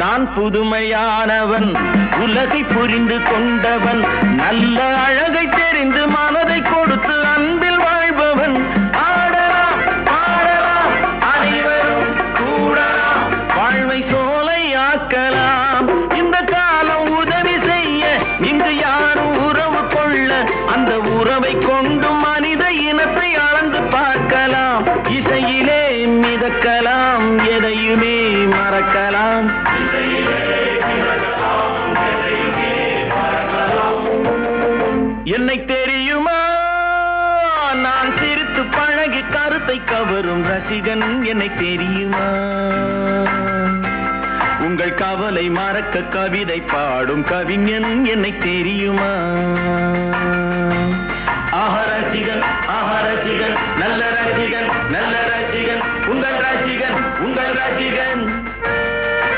நான் புதுமையானவன் உலகை புரிந்து கொண்டவன் நல்ல அழகை தெரிந்து மனதை கொடுத்து அன்பில் வாழ்பவன். ஆடலாம் பாடலாம் அனைவரும் கூடலாம் வாழ்வை சோலையாக்கலாம். இந்த காலம் உதவி செய்ய இங்கு யாரும் உறவு கொள்ள அந்த உறவை கொண்டு மனித இனத்தை அளந்து பார்க்கலாம். இசையிலே மிதக்கலாம் எதையுமே மறக்கலாம். என்னை தெரியுமா? நான் சிரித்து பழகி கருத்தை கவரும் ரசிகன் என்னை தெரியுமா? உங்கள் கவலை மறக்க கவிதை பாடும் கவிஞன் என்னை தெரியுமா? ஆஹ ரசிகன் ஆஹ ரசிகன் நல்ல ரசிகன் நல்ல ரசிகன் உங்கள் ரசிகன் உங்கள் ரசிகன்.